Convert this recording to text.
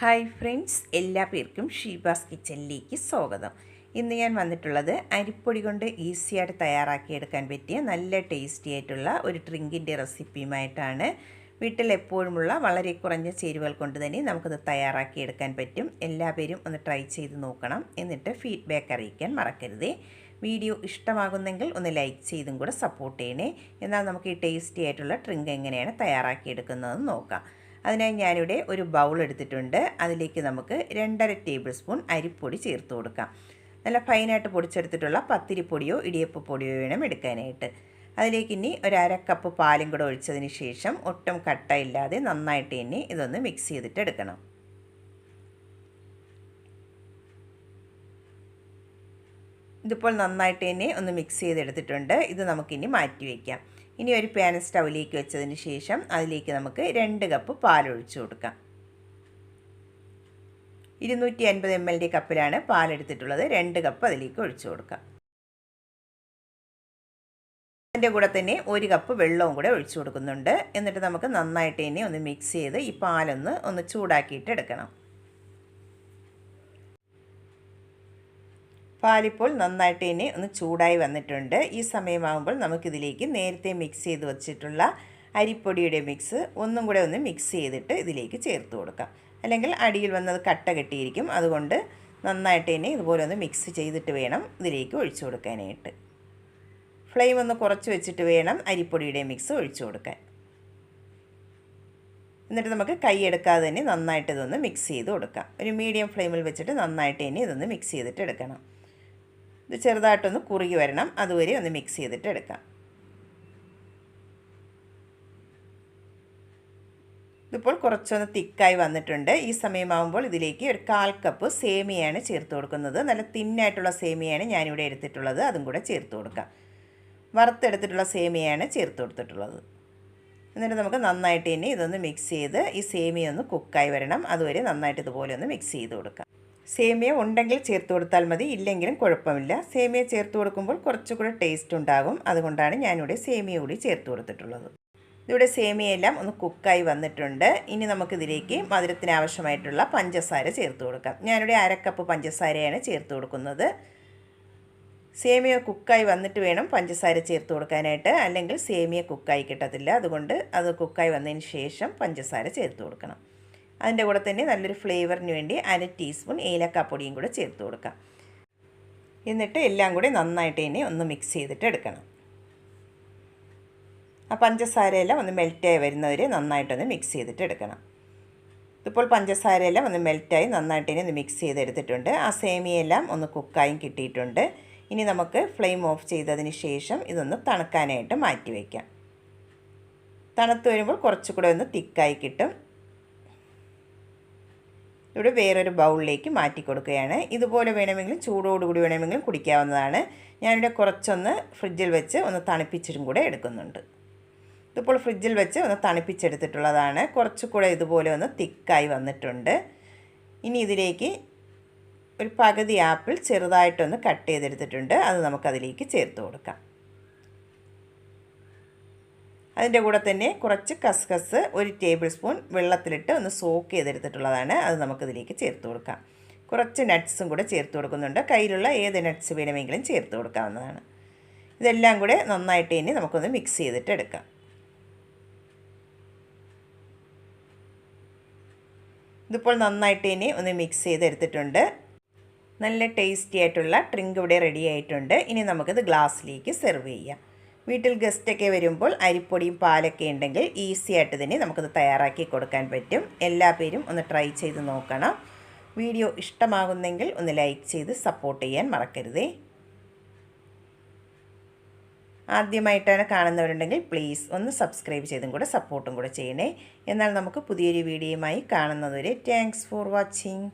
Hi friends എല്ലാ പേർക്കും ഷീബാസ് കിച്ചണിലേക്ക് സ്വാഗതം. ഇന്ന് ഞാൻ വന്നിട്ടുള്ളത് അരിപ്പൊടി കൊണ്ട് ഈസിയായിട്ട് തയ്യാറാക്കിയെടുക്കാൻ പറ്റിയ നല്ല ടേസ്റ്റി ആയിട്ടുള്ള ഒരു ഡ്രിങ്കിന്റെ റെസിപ്പിയുമായിട്ടാണ് വീട്ടിൽ എപ്പോഴുമുള്ള വളരെ കുറഞ്ഞ ചേരുവകൾ കൊണ്ട് തന്നെ നമുക്കത് തയ്യാറാക്കിയെടുക്കാൻ പറ്റും. എല്ലാ പേരും ഒന്ന് ട്രൈ ചെയ്ത് നോക്കണം. എന്നിട്ട് ഫീഡ്ബാക്ക് അറിയിക്കാൻ മറക്കരുതേ. വീഡിയോ ഇഷ്ടമാകുന്നെങ്കിൽ ഒന്ന് ലൈക്ക് ചെയ്തും കൂടെ സപ്പോർട്ട് ചെയ്യണേ. എന്നാൽ നമുക്ക് ഈ ടേസ്റ്റി ആയിട്ടുള്ള ഡ്രിങ്ക് എങ്ങനെയാണ് തയ്യാറാക്കിയെടുക്കുന്നതെന്ന് നോക്കാം. അതിനായി ഞാനിവിടെ ഒരു ബൗൾ എടുത്തിട്ടുണ്ട്. അതിലേക്ക് നമുക്ക് രണ്ടര ടേബിൾ സ്പൂൺ അരിപ്പൊടി ചേർത്ത് കൊടുക്കാം. നല്ല ഫൈനായിട്ട് പൊടിച്ചെടുത്തിട്ടുള്ള പത്തിരിപ്പൊടിയോ ഇടിയപ്പ പൊടിയോ വേണം എടുക്കാനായിട്ട്. അതിലേക്ക് ഇനി ഒരു അര കപ്പ് പാലും കൂടെ ഒഴിച്ചതിന് ശേഷം ഒട്ടും കട്ട ഇല്ലാതെ നന്നായിട്ട് ഇനി ഇതൊന്ന് മിക്സ് ചെയ്തിട്ട് എടുക്കണം. ഇതിപ്പോൾ നന്നായിട്ട് തന്നെ ഒന്ന് മിക്സ് ചെയ്തെടുത്തിട്ടുണ്ട്. ഇത് നമുക്കിനി മാറ്റി വയ്ക്കാം ഇനി ഒരു പാൻ സ്റ്റൗവിലേക്ക് വെച്ചതിന് ശേഷം അതിലേക്ക് നമുക്ക് രണ്ട് കപ്പ് പാലൊഴിച്ച് കൊടുക്കാം. ഇരുന്നൂറ്റി അൻപത് എം ഡി കപ്പിലാണ് പാലെടുത്തിട്ടുള്ളത്. രണ്ട് കപ്പ് അതിലേക്ക് ഒഴിച്ചു കൊടുക്കാം. അതിന്റെ കൂടെ തന്നെ ഒരു കപ്പ് വെള്ളവും കൂടെ ഒഴിച്ചു കൊടുക്കുന്നുണ്ട്. എന്നിട്ട് നമുക്ക് നന്നായിട്ട് തന്നെ ഒന്ന് മിക്സ് ചെയ്ത് ഈ പാലൊന്ന് ഒന്ന് ചൂടാക്കിയിട്ട് എടുക്കണം. പാലിപ്പോൾ നന്നായിട്ട് ഇനി ഒന്ന് ചൂടായി വന്നിട്ടുണ്ട്. ഈ സമയമാകുമ്പോൾ നമുക്കിതിലേക്ക് നേരത്തെ മിക്സ് ചെയ്ത് വച്ചിട്ടുള്ള അരിപ്പൊടിയുടെ മിക്സ് ഒന്നും കൂടെ ഒന്ന് മിക്സ് ചെയ്തിട്ട് ഇതിലേക്ക് ചേർത്ത് കൊടുക്കാം. അല്ലെങ്കിൽ അടിയിൽ വന്നത് കട്ട കെട്ടിയിരിക്കും. അതുകൊണ്ട് നന്നായിട്ട് ഇനി ഇതുപോലെ ഒന്ന് മിക്സ് ചെയ്തിട്ട് വേണം ഇതിലേക്ക് ഒഴിച്ചു കൊടുക്കാനായിട്ട്. ഫ്ലെയിം ഒന്ന് കുറച്ച് വെച്ചിട്ട് വേണം അരിപ്പൊടിയുടെ മിക്സ് ഒഴിച്ചു കൊടുക്കാൻ. എന്നിട്ട് നമുക്ക് കൈ എടുക്കാതെ തന്നെ നന്നായിട്ട് ഇതൊന്ന് മിക്സ് ചെയ്ത് കൊടുക്കാം. ഒരു മീഡിയം ഫ്ലെയിമിൽ വെച്ചിട്ട് നന്നായിട്ട് തന്നെ ഇതൊന്ന് മിക്സ് ചെയ്തിട്ട് എടുക്കണം. ഇത് ചെറുതായിട്ടൊന്ന് കുറുകി വരണം. അതുവരെ ഒന്ന് മിക്സ് ചെയ്തിട്ട് എടുക്കാം. ഇതിപ്പോൾ കുറച്ചൊന്ന് തിക്കായി വന്നിട്ടുണ്ട്. ഈ സമയമാകുമ്പോൾ ഇതിലേക്ക് ഒരു കാൽ കപ്പ് സേമിയാണ് ചേർത്ത് കൊടുക്കുന്നത്. നല്ല തിന്നായിട്ടുള്ള സേമിയാണ് ഞാനിവിടെ എടുത്തിട്ടുള്ളത്. അതും കൂടെ ചേർത്ത് കൊടുക്കാം. വറുത്തെടുത്തിട്ടുള്ള സേമിയാണ് ചേർത്ത് കൊടുത്തിട്ടുള്ളത്. എന്നിട്ട് നമുക്ക് നന്നായിട്ട് ഇനി ഇതൊന്ന് മിക്സ് ചെയ്ത് ഈ സേമിയ ഒന്ന് കുക്കായി വരണം. അതുവരെ നന്നായിട്ട് ഇതുപോലെ ഒന്ന് മിക്സ് ചെയ്ത് കൊടുക്കാം. സേമിയ ഉണ്ടെങ്കിൽ ചേർത്ത് കൊടുത്താൽ മതി. ഇല്ലെങ്കിലും കുഴപ്പമില്ല. സേമിയ ചേർത്ത് കൊടുക്കുമ്പോൾ കുറച്ചുകൂടെ ടേസ്റ്റ് ഉണ്ടാകും. അതുകൊണ്ടാണ് ഞാനിവിടെ സേമിയ കൂടി ചേർത്ത് കൊടുത്തിട്ടുള്ളത്. ഇവിടെ സേമിയെല്ലാം ഒന്ന് കുക്കായി വന്നിട്ടുണ്ട്. ഇനി നമുക്കിതിലേക്ക് മധുരത്തിന് ആവശ്യമായിട്ടുള്ള പഞ്ചസാര ചേർത്ത് കൊടുക്കാം. ഞാനിവിടെ അരക്കപ്പ് പഞ്ചസാരയാണ് ചേർത്ത് കൊടുക്കുന്നത്. സേമിയ കുക്കായി വന്നിട്ട് വേണം പഞ്ചസാര ചേർത്ത് കൊടുക്കാനായിട്ട്. അല്ലെങ്കിൽ സേമിയ കുക്കായി കിട്ടത്തില്ല. അതുകൊണ്ട് അത് കുക്കായി വന്നതിന് ശേഷം പഞ്ചസാര ചേർത്ത് കൊടുക്കണം. അതിന്റെ കൂടെ തന്നെ നല്ലൊരു ഫ്ലേവറിന് വേണ്ടി അര ടീസ്പൂൺ ഏലക്കാപ്പൊടിയും കൂടെ ചേർത്ത് കൊടുക്കാം. എന്നിട്ട് എല്ലാം കൂടി നന്നായിട്ട് തന്നെ ഒന്ന് മിക്സ് ചെയ്തിട്ട് എടുക്കണം. ആ പഞ്ചസാരയെല്ലാം ഒന്ന് മെൽറ്റായി വരുന്നവരെ നന്നായിട്ടൊന്ന് മിക്സ് ചെയ്തിട്ട് എടുക്കണം. ഇപ്പോൾ പഞ്ചസാരയെല്ലാം ഒന്ന് മെൽറ്റായി നന്നായിട്ട് തന്നെ ഒന്ന് മിക്സ് ചെയ്തെടുത്തിട്ടുണ്ട്. ആ സേമിയെല്ലാം ഒന്ന് കുക്കായും കിട്ടിയിട്ടുണ്ട്. ഇനി നമുക്ക് ഫ്ലെയിം ഓഫ് ചെയ്തതിന് ശേഷം ഇതൊന്ന് തണുക്കാനായിട്ട് മാറ്റി വയ്ക്കാം തണുത്ത് വരുമ്പോൾ കുറച്ചുകൂടെ ഒന്ന് തിക്കായി കിട്ടും. ഇവിടെ വേറൊരു ബൗളിലേക്ക് മാറ്റി കൊടുക്കുകയാണ്. ഇതുപോലെ വേണമെങ്കിലും ചൂടോടുകൂടി വേണമെങ്കിലും കുടിക്കാവുന്നതാണ്. ഞാനിവിടെ കുറച്ചൊന്ന് ഫ്രിഡ്ജിൽ വെച്ച് ഒന്ന് തണുപ്പിച്ചിട്ടും കൂടെ എടുക്കുന്നുണ്ട്. ഇതിപ്പോൾ ഫ്രിഡ്ജിൽ വെച്ച് ഒന്ന് തണുപ്പിച്ചെടുത്തിട്ടുള്ളതാണ്. കുറച്ചുകൂടെ ഇതുപോലെ ഒന്ന് തിക്കായി വന്നിട്ടുണ്ട്. ഇനി ഇതിലേക്ക് ഒരു പകുതി ആപ്പിൾ ചെറുതായിട്ടൊന്ന് കട്ട് ചെയ്തെടുത്തിട്ടുണ്ട്. അത് നമുക്കതിലേക്ക് ചേർത്ത് കൊടുക്കാം. അതിന്റെ കൂടെ തന്നെ കുറച്ച് കസ്കസ് ഒരു ടേബിൾ സ്പൂൺ വെള്ളത്തിലിട്ട് ഒന്ന് സോക്ക് ചെയ്തെടുത്തിട്ടുള്ളതാണ്. അത് നമുക്കിതിലേക്ക് ചേർത്ത് കൊടുക്കാം. കുറച്ച് നട്ട്സും കൂടെ ചേർത്ത് കൊടുക്കുന്നുണ്ട്. കയ്യിലുള്ള ഏത് നട്ട്സ് വേണമെങ്കിലും ചേർത്ത് കൊടുക്കാവുന്നതാണ്. ഇതെല്ലാം കൂടെ നന്നായിട്ട് ഇനി നമുക്കൊന്ന് മിക്സ് ചെയ്തിട്ട് എടുക്കാം. ഇതിപ്പോൾ നന്നായിട്ട് ഇനി ഒന്ന് മിക്സ് ചെയ്തെടുത്തിട്ടുണ്ട്. നല്ല ടേസ്റ്റി ആയിട്ടുള്ള ഡ്രിങ്ക് ഇവിടെ റെഡി ആയിട്ടുണ്ട്. ഇനി നമുക്കിത് ഗ്ലാസ്സിലേക്ക് സെർവ് ചെയ്യാം. വീട്ടിൽ ഗസ്റ്റൊക്കെ വരുമ്പോൾ അരിപ്പൊടിയും പാലൊക്കെ ഉണ്ടെങ്കിൽ ഈസി ആയിട്ട് തന്നെ നമുക്കത് തയ്യാറാക്കി കൊടുക്കാൻ പറ്റും. എല്ലാ പേരും ഒന്ന് ട്രൈ ചെയ്ത് നോക്കണം. വീഡിയോ ഇഷ്ടമാകുന്നെങ്കിൽ ഒന്ന് ലൈക്ക് ചെയ്ത് സപ്പോർട്ട് ചെയ്യാൻ മറക്കരുതേ. ആദ്യമായിട്ടാണ് കാണുന്നവരുണ്ടെങ്കിൽ പ്ലീസ് ഒന്ന് സബ്സ്ക്രൈബ് ചെയ്തും കൂടെ സപ്പോർട്ടും കൂടെ ചെയ്യണേ. എന്നാൽ നമുക്ക് പുതിയൊരു വീഡിയോയുമായി കാണുന്നതുവരെ താങ്ക്സ് ഫോർ വാച്ചിങ്